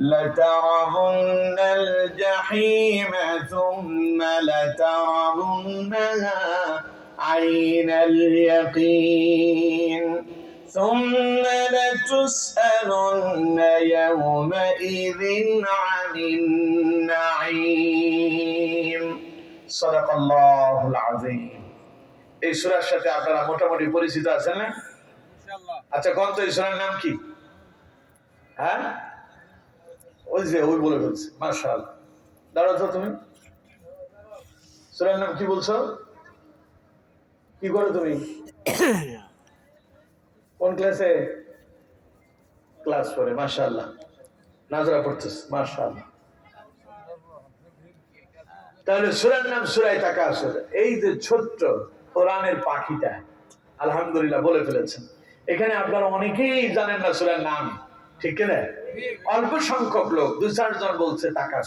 لترون الجحيم ثم لترونها عين اليقين ثم لتسألن يومئذ عن النعيم صدق الله العظيم এই সুরার সাথে আপনারা মোটামুটি পরিচিত আছেন না আচ্ছা কোন তো এই সুরার নাম কি হ্যাঁ ওই যে ওই বলে ফেলছে, মার্শাল। তুমি। নাম কি বলছো? কি করো তুমি? কোন ক্লাসে? ক্লাস করে নাজরা পড়তেছ তাহলে সুরার নাম সুরাই টাকা আসলে, এই যে ছোট্ট কোরআনের পাখিটা, আলহামদুলিল্লাহ বলে ফেলেছেন। এখানে আপনারা অনেকেই জানেন না সুরার নাম। ঠিক না? অল্প সংখ্যক লোক, দু চারজন বলছে টাকা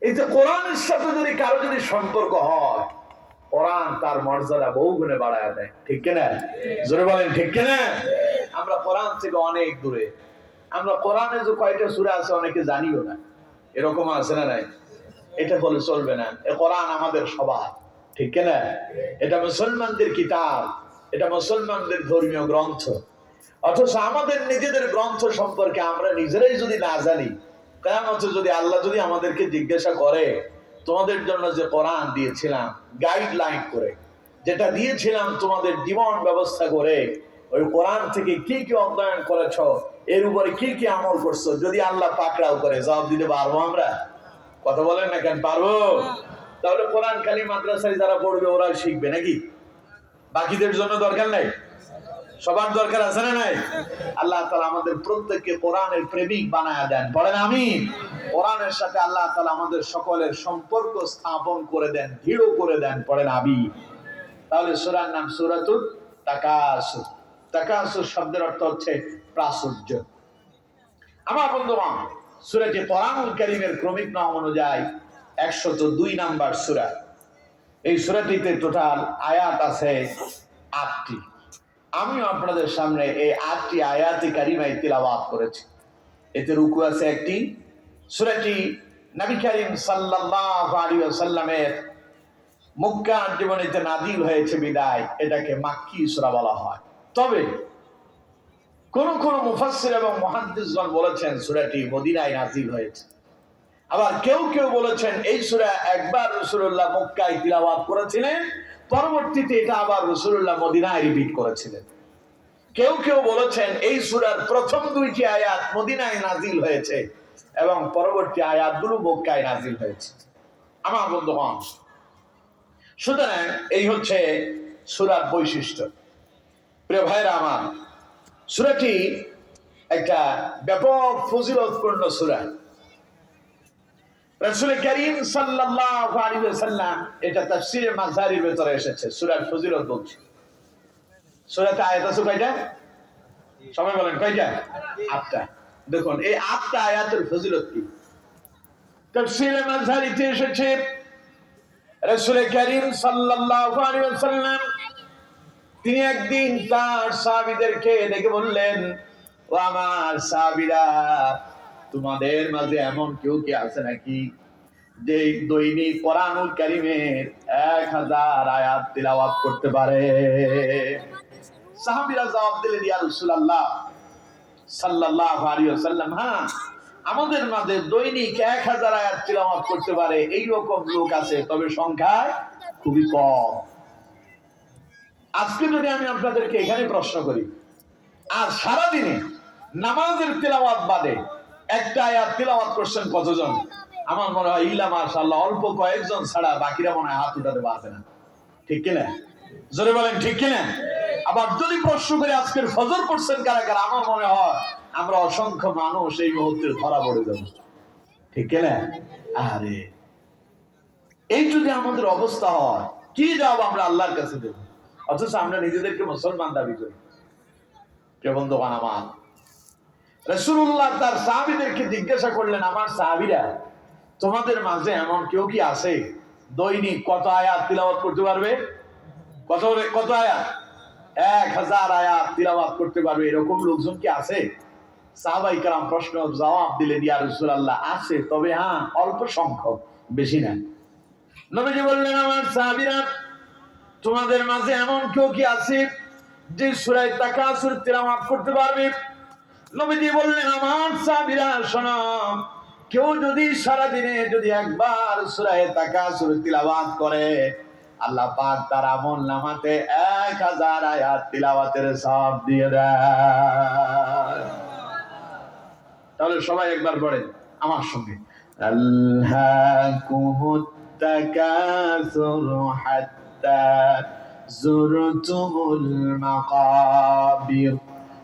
এই যে কোরআনের সাথে যদি কারও যদি সম্পর্ক হয়, কোরআন তার মর্যাদা বহু গুণে বাড়ায় দেয়। ঠিক কিনা? জোরে বলেন, ঠিক কিনা? আমরা কোরআন থেকে অনেক দূরে। আমরা কোরআনে যে কয়টা সুরা আছে অনেকে জানিও না। এরকম আছে না নাই? এটা বলে চলবে না। এ কোরআন আমাদের সবার। ঠিক কিনা? এটা মুসলমানদের কিতাব। এটা মুসলমানদের ধর্মীয় গ্রন্থ। অথচ আমাদের নিজেদের গ্রন্থ সম্পর্কে আমরা নিজেরাই যদি না জানি, কেমন যদি আল্লাহ যদি আমাদেরকে জিজ্ঞাসা করে, তোমাদের জন্য যে কোরআন দিয়েছিলাম গাইডলাইন করে, যেটা দিয়েছিলাম তোমাদের জীবন ব্যবস্থা করে, ওই কোরআন থেকে কি কি অধ্যয়ন করেছ, এর উপরে কি কি আমল করছ, যদি আল্লাহ পাকড়াও করে, জবাব দিতে পারব আমরা? কথা বলেন না কেন? পারব? তাহলে কোরআন খালি মাদ্রাসায় যারা পড়বে ওরা শিখবে নাকি? বাকিদের জন্য দরকার নাই? সবার দরকার আছে না নাই? আল্লাহ তালা আমাদের প্রত্যেককে কোরআনের প্রেমিক বানায় দেন। বলেন আমি কোরআনের সাথে আল্লাহ তালা আমাদের সকলের সম্পর্ক স্থাপন করে দেন, দৃঢ় করে দেন। পড়েন আবি তাহলে সুরার নাম সুরাতুল তাকাসুর। তাকাসুর শব্দের অর্থ হচ্ছে প্রাচুর্য। আমার বন্ধুগণ, সুরাটি কোরআনুল করিমের ক্রমিক নাম অনুযায়ী একশত দুই নাম্বার সুরা। এই সুরাটিতে টোটাল আয়াত আছে আটটি। আমিও আপনাদের সামনে এই আটটি আয়াতি কারিমাই তিলাবাত করেছি। এতে রুকু আছে একটি, সুরাটি নবী করিম ওয়াসাল্লামের মক্কা নাদিল হয়েছে বিদায়। এটাকে মাক্কি বলা হয়। তবে কোন কোন মুফাসসির এবং মুহাদ্দিসগণ বলেছেন সূরাটি মদিনায় নাজিল হয়েছে। আবার কেউ কেউ বলেছেন এই সূরা একবার রাসূলুল্লাহ মক্কায় তিলাওয়াত করেছিলেন পরবর্তীতে এটা আবার রসুল্লাহ মদিনায় রিপিট করেছিলেন। কেউ কেউ বলেছেন, এই সুরার প্রথম দুইটি আয়াত মদিনায় নাজিল হয়েছে এবং পরবর্তী আয়াত আয়াতগুলো মক্কায় নাজিল হয়েছে। আমার বন্ধু হন সুতরাং এই হচ্ছে সুরার বৈশিষ্ট্য। প্রিয় ভাইরা আমার, সুরাটি একটা ব্যাপক ফজিলতপূর্ণ সুরা। তিনি একদিন তার সাহাবীদেরকে ডেকে বললেন ও আমার সাহাবীরা তোমাদের মাঝে এমন কেউ কি আছে নাকি? যে দৈনিক কোরআনুল কারিমের এক হাজার আয়াত তিলাওয়াত করতে পারে। সাহাবীরা জবাব ইয়া রাসূলুল্লাহ, সাল্লাল্লাহু আলাইহি ওয়াসাল্লাম হ্যাঁ আমাদের মাঝে দৈনিক এক হাজার আয়াত তিলাওয়াত করতে পারে। এই রকম লোক আছে, তবে সংখ্যায় খুবই কম। আজকে যদি আমি আপনাদেরকে এখানে প্রশ্ন করি, আর সারাদিনে নামাজের তেলাওয়াত বাদে একটা আয়াত তিলাওয়াত করছেন কতজন? আমার মনে হয় ইল্লা মাশাআল্লাহ, অল্প কয়েকজন ছাড়া বাকিরা মনে হয় হাত উঠাতে পারবে না। ঠিক কিনা? জোরে বলেন, ঠিক কিনা? আবার যদি প্রশ্ন করে আজকের ফজর করছেন কারা কারা, আমার মনে হয় আমরা অসংখ্য মানুষ এই মুহূর্তে ধরা পড়ে যাব। ঠিক কিনা? আরে, এই যদি আমাদের অবস্থা হয়, কি জবাব আমরা আল্লাহর কাছে দেব? অথচ আমরা নিজেদেরকে মুসলমান দাবি করি। প্রিয় বন্ধুগণ আমার রসুল্লাহ তার সাহাবিদেরকে জিজ্ঞাসা করলেন, আমার সাহাবিরা, তোমাদের মাঝে এমন কেউ কি আছে? দৈনিক কত আয়াত তিলাওয়াত করতে পারবে? কত কত আয়াত? এক হাজার আয়াত তিলাওয়াত করতে পারবে। এরকম লোকজন কি আছে? সাহাবাই কালাম প্রশ্ন জবাব দিলেন, ইয়া রসুল আল্লাহ আছে। তবে হ্যাঁ অল্প সংখ্যক, বেশি না। নবীজি বললেন, আমার সাহাবীরা, তোমাদের মাঝে এমন কেউ কি আছে যে সূরা তাকাসুর তেলাওয়াত করতে পারবে? নবীজি বললেন, আমার সাহাবীরা, শোনো, কেউ যদি সারা দিনে যদি একবার সূরা তাকাসুর তিলাওয়াত করে, আল্লাহ পাক তার আমল নামাতে এক হাজার আয়াত তিলাওয়াতের সব দিয়ে দেয়। তাহলে সবাই একবার পড়েন, আমার সঙ্গে। আল্লাহকুমুত তাকাসুর হাত্তা জুরতুমুল মাকাবির।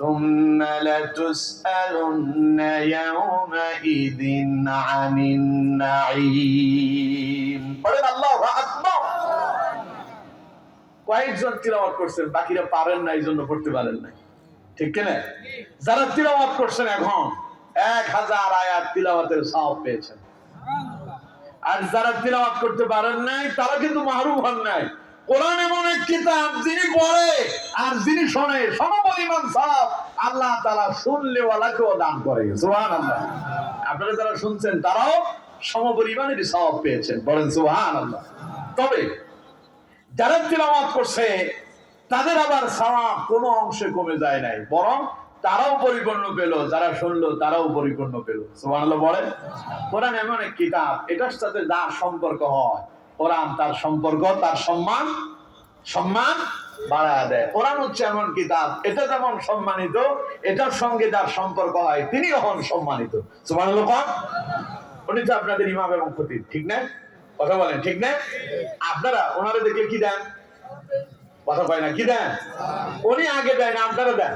ثم لتسألن يومئذ عن النعيم বলেন আল্লাহু আকবার কয়েকজন তিলাওয়াত করছেন বাকিরা পারেন না এই জন্য পড়তে পারেন না ঠিক কিনা যারা তিলাওয়াত করছেন এখন এক হাজার আয়াত তিলাওয়াতের সব পেয়েছেন আর যারা তিলাওয়াত করতে পারেন নাই তারা কিন্তু মাহরুম হন নাই কোরআন এমন এক কিতাব যিনি পড়ে আর যিনি শোনে আল্লাহ শুনলে দান করে। আল্লাহ আপনারা যারা শুনছেন, তারাও সমপরিমাণের পেয়েছেন। বলেন আল্লাহ তবে যারা তিলাওয়াত করছে, তাদের আবার সওয়াব কোনো অংশে কমে যায় নাই, বরং তারাও পরিপূর্ণ পেল, যারা শুনলো তারাও পরিপূর্ণ পেল। সুবহানাল্লাহ বলেন, কোরআন এমন এক কিতাব, এটার সাথে যা সম্পর্ক হয় কোরআন তার সম্পর্ক, তার সম্মান সম্মান বাড়ায় দেয়। কোরআন হচ্ছে এমন কিতাব, এটা যেমন সম্মানিত, এটার সঙ্গে যার সম্পর্ক হয়, তিনিও হন সম্মানিত। কোন? উনি তো আপনাদের ইমাম এবং খতিব ঠিক না? কথা বলেন, ঠিক না? আপনারা, ওনারা দেখলে কি দেন? কথা পায় না, কি দেন? উনি আগে দেন, আপনারা দেন।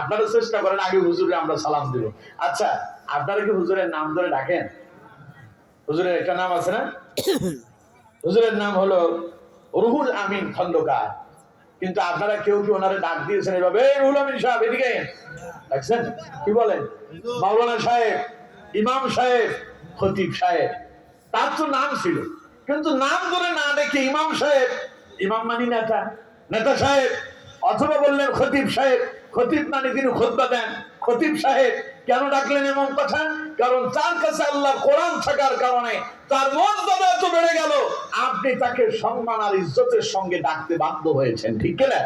আপনারা চেষ্টা করেন, আগে হুজুরে আমরা সালাম দিব। আচ্ছা আপনারা কি হুজুরের নাম ধরে ডাকেন? হুজুরের একটা নাম আছে না? হুজুরের নাম হলো রুহুল আমিন খন্দকার। কিন্তু আপনারা কেউ কি ওনারে ডাক দিয়েছেন এভাবে? "এই রুহুল আমিন সাহেব, এদিকে আইন।" ডাকছেন? কি বলেন? মাওলানা সাহেব, ইমাম সাহেব, খতিব সাহেব। তার তো নাম ছিল। কিন্তু নাম ধরে না ডেকে ইমাম সাহেব, ইমাম মানি নেতা নেতা সাহেব, অথবা বললেন খতিব সাহেব, খতিব মানে তিনি খোদবা দেন, খতিব সাহেব কেন ডাকলেন এমন কথা? কারণ তার কাছে আল্লাহ কোরআন থাকার কারণে তার মর্যাদা এত বেড়ে গেল। আপনি তাকে সম্মান আর ইজ্জতের সঙ্গে ডাকতে বাধ্য হয়েছেন, ঠিক কিনা?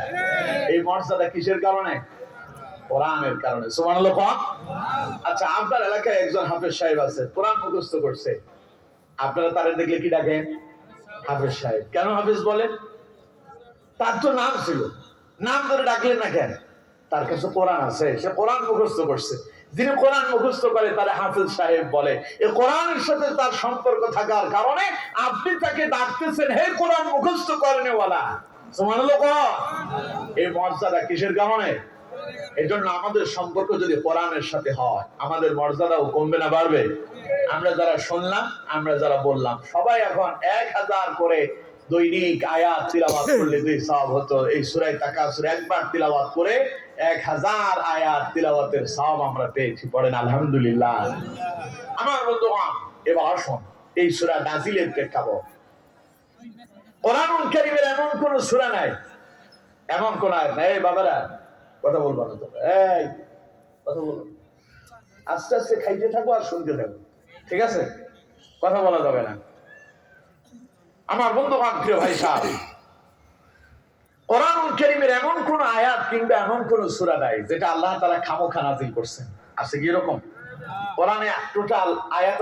এই মর্যাদা কিসের কারণে? কোরআনের কারণে। কোন আচ্ছা আপনার এলাকায় একজন হাফেজ সাহেব আছে, কোরআন মুখস্থ করছে। আপনারা তারা দেখলে কি ডাকেন? হাফেজ সাহেব। কেন হাফেজ বলেন? তার তো নাম ছিল। নাম ধরে ডাকলেন না কেন? তার কাছে কোরআন আছে, সে কোরআন মুখস্থ করছে। যিনি কোরআন মুখস্থ করে, তারা হাফেজ সাহেব বলে এই কোরআনের সাথে তার সম্পর্ক থাকার কারণে আপনি তাকে ডাকতেছেন, হে কোরআন মুখস্থ করেন ওয়ালা সুবহানাল্লাহ কোন? এই মর্যাদা কিসের কারণে? এই জন্য আমাদের সম্পর্ক যদি কোরআনের সাথে হয়, আমাদের মর্যাদাও কমবে না, বাড়বে। আমরা যারা শুনলাম, আমরা যারা বললাম, সবাই এখন এক হাজার করে দৈনিক আয়াত তিলাবাত করলে দুই সব হতো। এই সুরাই তাকাসুর একবার তিলাবাত করে এক হাজার আয়াত তিলাবাতের সব আমরা পেয়েছি, পড়েন আলহামদুলিল্লাহ। আমার বন্ধুগণ, এবার আসুন, এই সুরা নাজিলের প্রেক্ষাপট। কারীমের এমন কোন সূরা নাই, এমন কোন আয়াত নাই। বাবারা, কথা বলব না তোমরা। এই, কথা বলো আস্তে আস্তে খাইতে থাকো আর শুনতে থাকো। ঠিক আছে? কথা বলা যাবে না। আমার বন্ধু প্রিয় ভাই সাহেব কোরআনুল করিমের এমন কোন আয়াত কিংবা এমন কোন সুরা নাই যেটা আল্লাহ তারা খামোখা নাজিল করছেন। আছে কি এরকম? কোরআনে টোটাল আয়াত